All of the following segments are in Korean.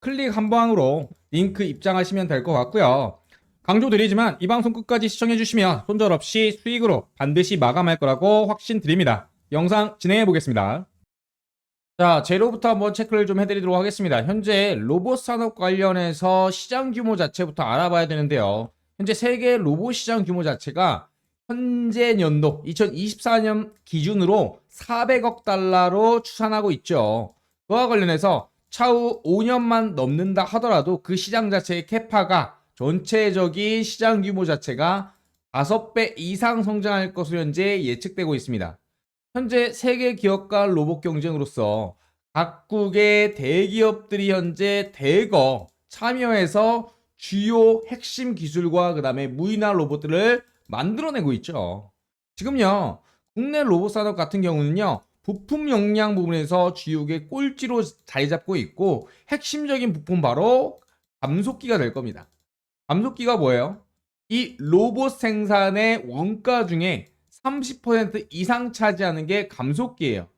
클릭 한 방으로 링크 입장하시면 될 것 같고요. 강조드리지만 이 방송 끝까지 시청해주시면 손절 없이 수익으로 반드시 마감할 거라고 확신드립니다. 영상 진행해 보겠습니다. 자, 재료부터 한번 체크를 좀 해드리도록 하겠습니다. 현재 로봇 산업 관련해서 시장 규모 자체부터 알아봐야 되는데요. 현재 세계 로봇 시장 규모 자체가 현재 연도 2024년 기준으로 400억 달러로 추산하고 있죠. 그와 관련해서 차후 5년만 넘는다 하더라도 그 시장 자체의 캐파가 전체적인 시장 규모 자체가 5배 이상 성장할 것으로 현재 예측되고 있습니다. 현재 세계 기업과 로봇 경쟁으로서 각국의 대기업들이 현재 대거 참여해서 주요 핵심 기술과 그 다음에 무인화 로봇들을 만들어내고 있죠. 지금요, 국내 로봇 산업 같은 경우는요, 부품 역량 부분에서 주요의 꼴찌로 자리 잡고 있고, 핵심적인 부품 바로 감속기가 될 겁니다. 감속기가 뭐예요? 이 로봇 생산의 원가 중에 30% 이상 차지하는 게 감속기예요.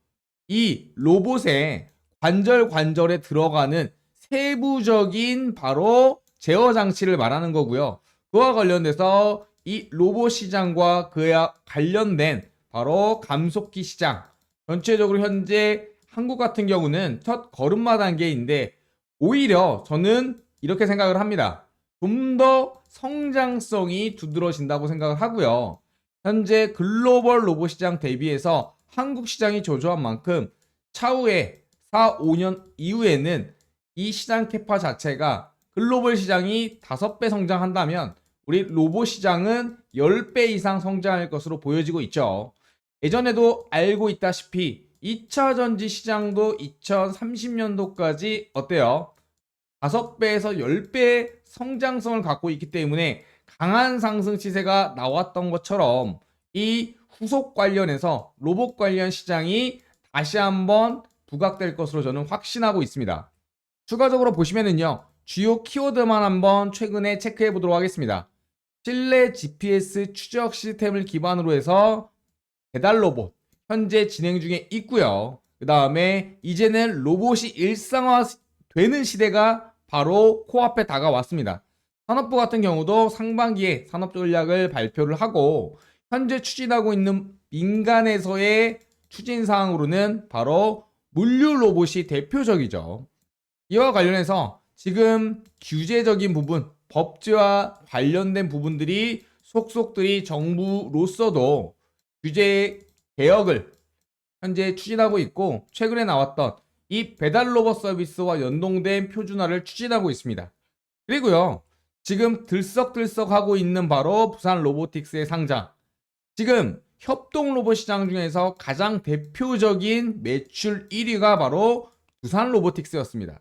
이 로봇의 관절 관절에 들어가는 세부적인 바로 제어 장치를 말하는 거고요. 그와 관련돼서 이 로봇 시장과 그와 관련된 바로 감속기 시장 전체적으로 현재 한국 같은 경우는 첫 걸음마 단계인데 오히려 저는 이렇게 생각을 합니다. 좀 더 성장성이 두드러진다고 생각을 하고요. 현재 글로벌 로봇 시장 대비해서 한국 시장이 저조한 만큼 차후에 4, 5년 이후에는 이 시장 캐파 자체가 글로벌 시장이 5배 성장한다면 우리 로봇 시장은 10배 이상 성장할 것으로 보여지고 있죠. 예전에도 알고 있다시피 2차 전지 시장도 2030년도까지 어때요? 5배에서 10배 성장성을 갖고 있기 때문에 강한 상승 시세가 나왔던 것처럼 이 후속 관련해서 로봇 관련 시장이 다시 한번 부각될 것으로 저는 확신하고 있습니다. 추가적으로 보시면은요, 주요 키워드만 한번 최근에 체크해 보도록 하겠습니다. 실내 GPS 추적 시스템을 기반으로 해서 배달 로봇 현재 진행 중에 있고요. 그 다음에 이제는 로봇이 일상화 되는 시대가 바로 코앞에 다가왔습니다. 산업부 같은 경우도 상반기에 산업 전략을 발표를 하고 현재 추진하고 있는 민간에서의 추진 사항으로는 바로 물류 로봇이 대표적이죠. 이와 관련해서 지금 규제적인 부분, 법제와 관련된 부분들이 속속들이 정부로서도 규제 개혁을 현재 추진하고 있고 최근에 나왔던 이 배달 로봇 서비스와 연동된 표준화를 추진하고 있습니다. 그리고요. 지금 들썩들썩 하고 있는 바로 부산 로보틱스의 상장. 지금 협동 로봇 시장 중에서 가장 대표적인 매출 1위가 바로 두산 로보틱스였습니다.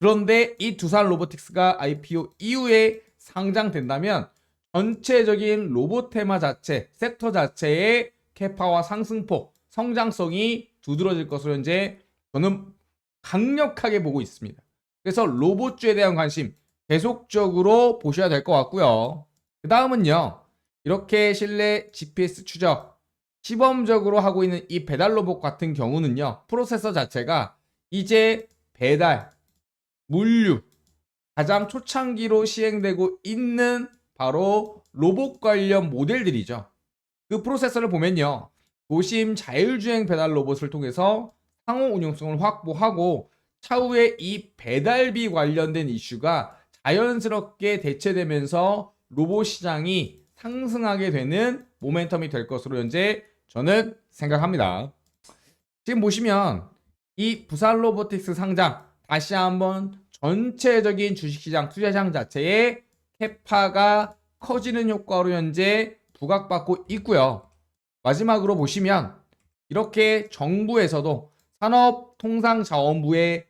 그런데 이 두산 로보틱스가 IPO 이후에 상장된다면 전체적인 로봇 테마 자체, 섹터 자체의 캐파와 상승폭, 성장성이 두드러질 것으로 현재 저는 강력하게 보고 있습니다. 그래서 로봇주에 대한 관심 계속적으로 보셔야 될 것 같고요. 그 다음은요. 이렇게 실내 GPS 추적 시범적으로 하고 있는 이 배달 로봇 같은 경우는요. 프로세서 자체가 이제 배달, 물류 가장 초창기로 시행되고 있는 바로 로봇 관련 모델들이죠. 그 프로세서를 보면요. 도심 자율주행 배달 로봇을 통해서 상호 운용성을 확보하고 차후에 이 배달비 관련된 이슈가 자연스럽게 대체되면서 로봇 시장이 상승하게 되는 모멘텀이 될 것으로 현재 저는 생각합니다. 지금 보시면 이 부산 로보틱스 상장 다시 한번 전체적인 주식시장 투자시장 자체의 캐파가 커지는 효과로 현재 부각받고 있고요. 마지막으로 보시면 이렇게 정부에서도 산업통상자원부의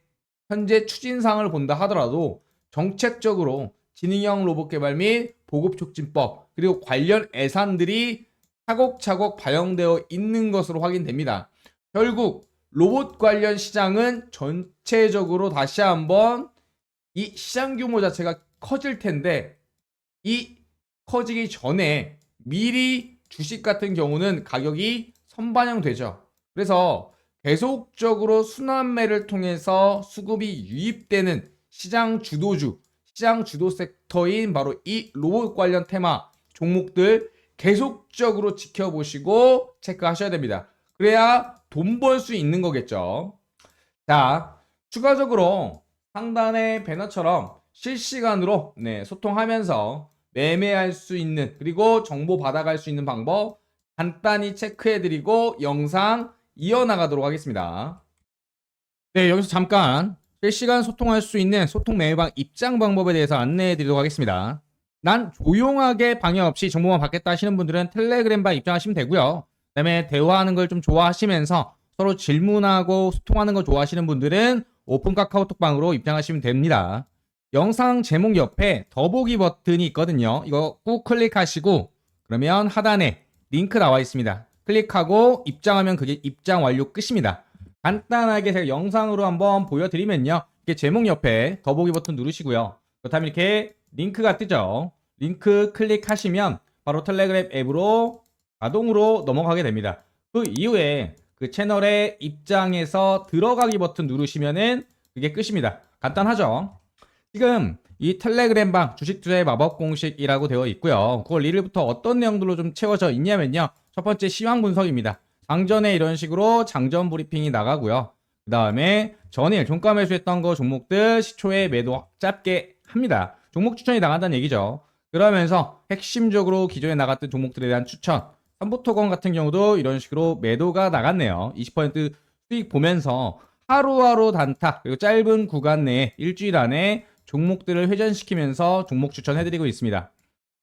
현재 추진사항을 본다 하더라도 정책적으로 지능형 로봇 개발 및 보급 촉진법 그리고 관련 예산들이 차곡차곡 반영되어 있는 것으로 확인됩니다. 결국 로봇 관련 시장은 전체적으로 다시 한번 이 시장 규모 자체가 커질 텐데 이 커지기 전에 미리 주식 같은 경우는 가격이 선반영되죠. 그래서 계속적으로 순환매를 통해서 수급이 유입되는 시장 주도주, 시장 주도 섹터인 바로 이 로봇 관련 테마 종목들 계속적으로 지켜보시고 체크하셔야 됩니다. 그래야 돈 벌 수 있는 거겠죠. 자, 추가적으로 상단의 배너처럼 실시간으로 네, 소통하면서 매매할 수 있는 그리고 정보 받아갈 수 있는 방법 간단히 체크해드리고 영상 이어나가도록 하겠습니다. 네, 여기서 잠깐 실시간 소통할 수 있는 소통 매매방 입장 방법에 대해서 안내해드리도록 하겠습니다. 난 조용하게 방해 없이 정보만 받겠다 하시는 분들은 텔레그램방 입장하시면 되고요. 그다음에 대화하는 걸 좀 좋아하시면서 서로 질문하고 소통하는 걸 좋아하시는 분들은 오픈 카카오톡방으로 입장하시면 됩니다. 영상 제목 옆에 더보기 버튼이 있거든요. 이거 꾹 클릭하시고 그러면 하단에 링크 나와 있습니다. 클릭하고 입장하면 그게 입장 완료 끝입니다. 간단하게 제가 영상으로 한번 보여드리면요. 이게 제목 옆에 더보기 버튼 누르시고요. 그렇다면 이렇게 링크가 뜨죠. 링크 클릭하시면 바로 텔레그램 앱으로 자동으로 넘어가게 됩니다. 그 이후에 그 채널의 입장에서 들어가기 버튼 누르시면은 그게 끝입니다. 간단하죠? 지금 이 텔레그램 방 주식 투자의 마법 공식이라고 되어 있고요. 9월 1일부터 어떤 내용들로 좀 채워져 있냐면요. 첫 번째 시황 분석입니다. 장전에 이런 식으로 장전 브리핑이 나가고요. 그 다음에 전일 종가 매수했던 거 종목들 시초에 매도 짧게 합니다. 종목 추천이 나간다는 얘기죠. 그러면서 핵심적으로 기존에 나갔던 종목들에 대한 추천. 삼부토건 같은 경우도 이런 식으로 매도가 나갔네요. 20% 수익 보면서 하루하루 단타 그리고 짧은 구간 내에 일주일 안에 종목들을 회전시키면서 종목 추천해드리고 있습니다.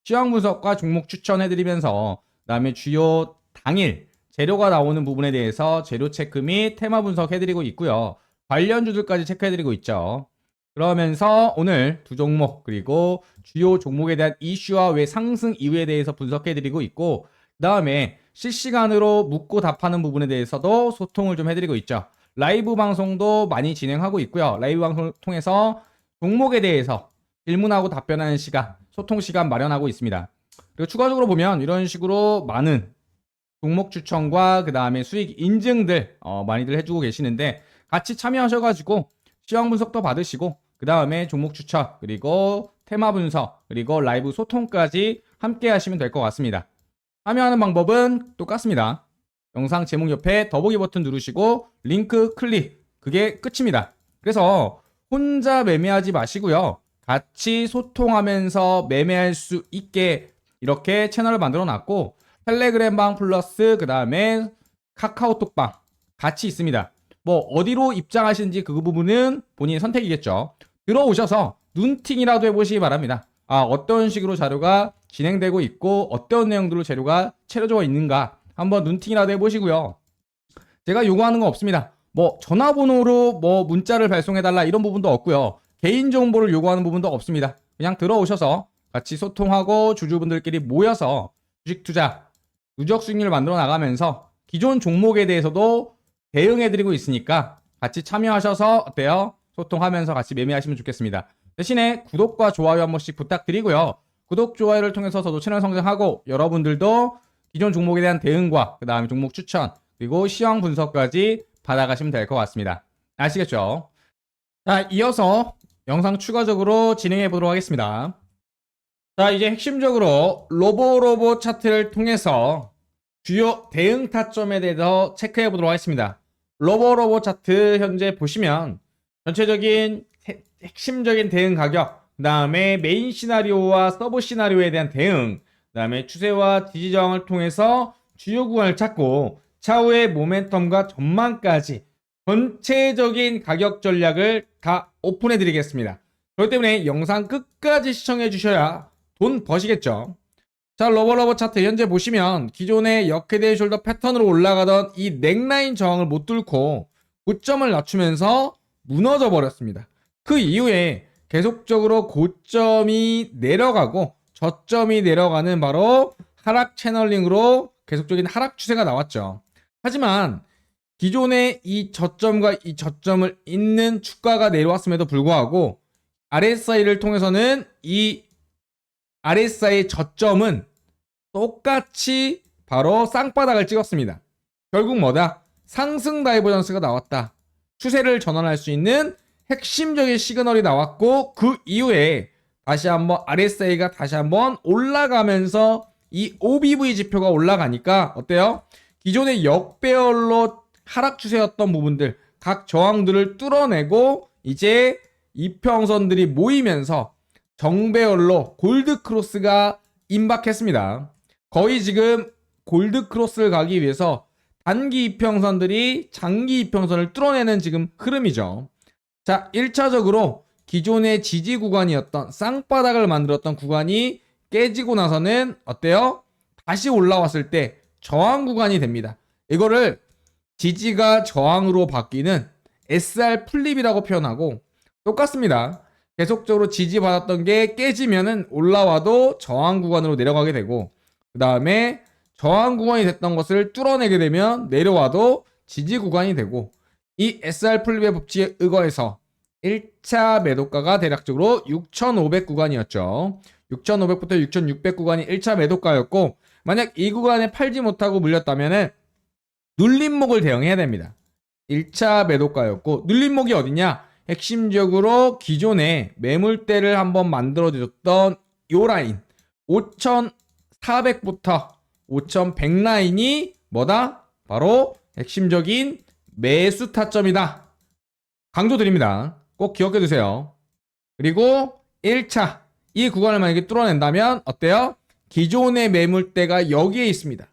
시황 분석과 종목 추천해드리면서 그다음에 주요 당일 재료가 나오는 부분에 대해서 재료 체크 및 테마 분석해드리고 있고요. 관련주들까지 체크해드리고 있죠. 그러면서 오늘 두 종목 그리고 주요 종목에 대한 이슈와 왜 상승 이유에 대해서 분석해드리고 있고 그 다음에 실시간으로 묻고 답하는 부분에 대해서도 소통을 좀 해드리고 있죠. 라이브 방송도 많이 진행하고 있고요. 라이브 방송을 통해서 종목에 대해서 질문하고 답변하는 시간, 소통 시간 마련하고 있습니다. 그리고 추가적으로 보면 이런 식으로 많은 종목 추천과 그 다음에 수익 인증들 어, 많이들 해주고 계시는데 같이 참여하셔가지고 시황 분석도 받으시고 그 다음에 종목 추천 그리고 테마 분석 그리고 라이브 소통까지 함께 하시면 될 것 같습니다. 참여하는 방법은 똑같습니다. 영상 제목 옆에 더보기 버튼 누르시고 링크 클릭 그게 끝입니다. 그래서 혼자 매매하지 마시고요. 같이 소통하면서 매매할 수 있게 이렇게 채널을 만들어 놨고 텔레그램 방 플러스 그 다음에 카카오톡 방 같이 있습니다. 뭐 어디로 입장하시는지 그 부분은 본인 선택이겠죠. 들어오셔서 눈팅이라도 해보시기 바랍니다. 아 어떤 식으로 자료가 진행되고 있고 어떤 내용들로 재료가 채워져 있는가 한번 눈팅이라도 해보시고요. 제가 요구하는 건 없습니다. 뭐 전화번호로 뭐 문자를 발송해달라 이런 부분도 없고요. 개인 정보를 요구하는 부분도 없습니다. 그냥 들어오셔서 같이 소통하고 주주분들끼리 모여서 주식 투자 누적 수익률을 만들어 나가면서 기존 종목에 대해서도 대응해드리고 있으니까 같이 참여하셔서 어때요? 소통하면서 같이 매매하시면 좋겠습니다. 대신에 구독과 좋아요 한 번씩 부탁드리고요. 구독, 좋아요를 통해서 저도 채널 성장하고 여러분들도 기존 종목에 대한 대응과 그 다음에 종목 추천 그리고 시황 분석까지 받아가시면 될 것 같습니다. 아시겠죠? 자, 이어서 영상 추가적으로 진행해 보도록 하겠습니다. 자, 이제 핵심적으로 로보로보 차트를 통해서 주요 대응 타점에 대해서 체크해 보도록 하겠습니다. 로보로보 차트 현재 보시면 전체적인 해- 핵심적인 대응 가격, 그 다음에 메인 시나리오와 서브 시나리오에 대한 대응, 그 다음에 추세와 지지저항을 통해서 주요 구간을 찾고 차후의 모멘텀과 전망까지 전체적인 가격 전략을 다 오픈해 드리겠습니다. 그렇기 때문에 영상 끝까지 시청해 주셔야 돈 버시겠죠. 자, 러버러버 차트 현재 보시면 기존의 역헤드 숄더 패턴으로 올라가던 이 넥라인 저항을 못 뚫고 고점을 낮추면서 무너져 버렸습니다. 그 이후에 계속적으로 고점이 내려가고 저점이 내려가는 바로 하락 채널링으로 계속적인 하락 추세가 나왔죠. 하지만 기존의 이 저점과 이 저점을 잇는 주가가 내려왔음에도 불구하고 RSI를 통해서는 이 RSI의 저점은 똑같이 바로 쌍바닥을 찍었습니다. 결국 뭐다? 상승 다이버전스가 나왔다. 추세를 전환할 수 있는 핵심적인 시그널이 나왔고 그 이후에 다시 한번 RSI가 다시 한번 올라가면서 이 OBV 지표가 올라가니까 어때요? 기존의 역배열로 하락 추세였던 부분들 각 저항들을 뚫어내고 이제 이평선들이 모이면서 정배열로 골드 크로스가 임박했습니다. 거의 지금 골드 크로스를 가기 위해서 단기 이평선들이 장기 이평선을 뚫어내는 지금 흐름이죠. 자, 1차적으로 기존의 지지 구간이었던 쌍바닥을 만들었던 구간이 깨지고 나서는 어때요? 다시 올라왔을 때 저항 구간이 됩니다. 이거를 지지가 저항으로 바뀌는 SR 플립이라고 표현하고 똑같습니다. 계속적으로 지지받았던 게 깨지면은 올라와도 저항 구간으로 내려가게 되고 그 다음에 저항 구간이 됐던 것을 뚫어내게 되면 내려와도 지지 구간이 되고 이 SR 플립의 법칙에 의거해서 1차 매도가가 대략적으로 6,500 구간이었죠. 6,500부터 6,600 구간이 1차 매도가였고 만약 이 구간에 팔지 못하고 물렸다면은 눌림목을 대응해야 됩니다. 1차 매도가였고 눌림목이 어디냐? 핵심적으로 기존에 매물대를 한번 만들어 줬던 요 라인 5,400부터 5,100 라인이 뭐다? 바로 핵심적인 매수 타점이다. 강조드립니다. 꼭 기억해 두세요. 그리고 1차 이 구간을 만약에 뚫어낸다면 어때요? 기존의 매물대가 여기에 있습니다.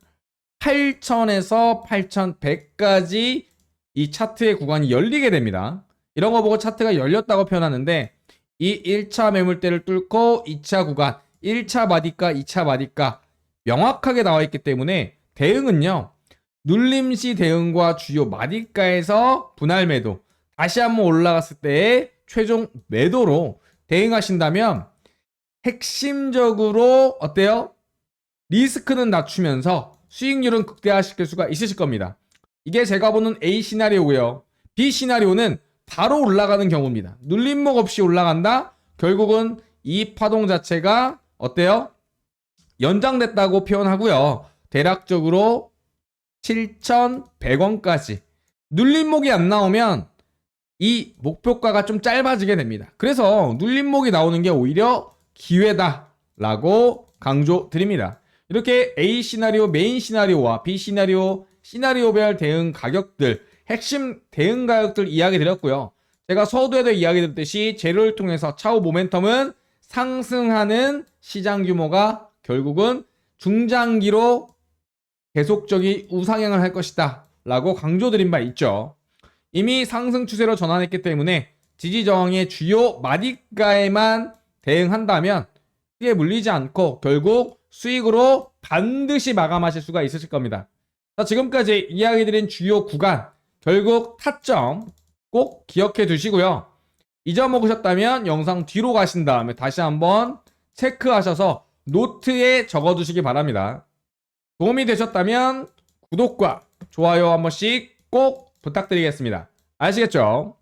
8,000에서 8,100까지 이 차트의 구간이 열리게 됩니다. 이런 거 보고 차트가 열렸다고 표현하는데 이 1차 매물대를 뚫고 2차 구간, 1차 마디가, 2차 마디가 명확하게 나와 있기 때문에 대응은요. 눌림시 대응과 주요 마디가에서 분할 매도, 다시 한번 올라갔을 때의 최종 매도로 대응하신다면 핵심적으로 어때요? 리스크는 낮추면서 수익률은 극대화시킬 수가 있으실 겁니다. 이게 제가 보는 A 시나리오고요. B 시나리오는 바로 올라가는 경우입니다. 눌림목 없이 올라간다? 결국은 이 파동 자체가 어때요? 연장됐다고 표현하고요. 대략적으로 7,100원까지. 눌림목이 안 나오면 이 목표가가 좀 짧아지게 됩니다. 그래서 눌림목이 나오는 게 오히려 기회다라고 강조 드립니다. 이렇게 A 시나리오 메인 시나리오와 B 시나리오 시나리오별 대응 가격들 핵심 대응 가격들 이야기 드렸고요. 제가 서두에도 이야기 드렸듯이 재료를 통해서 차후 모멘텀은 상승하는 시장 규모가 결국은 중장기로 계속적인 우상향을 할 것이다 라고 강조드린 바 있죠. 이미 상승 추세로 전환했기 때문에 지지 저항의 주요 마디가에만 대응한다면 크게 물리지 않고 결국 수익으로 반드시 마감하실 수가 있으실 겁니다. 자, 지금까지 이야기 드린 주요 구간 결국 타점 꼭 기억해 두시고요. 잊어먹으셨다면 영상 뒤로 가신 다음에 다시 한번 체크하셔서 노트에 적어 두시기 바랍니다. 도움이 되셨다면 구독과 좋아요 한 번씩 꼭 부탁드리겠습니다. 아시겠죠?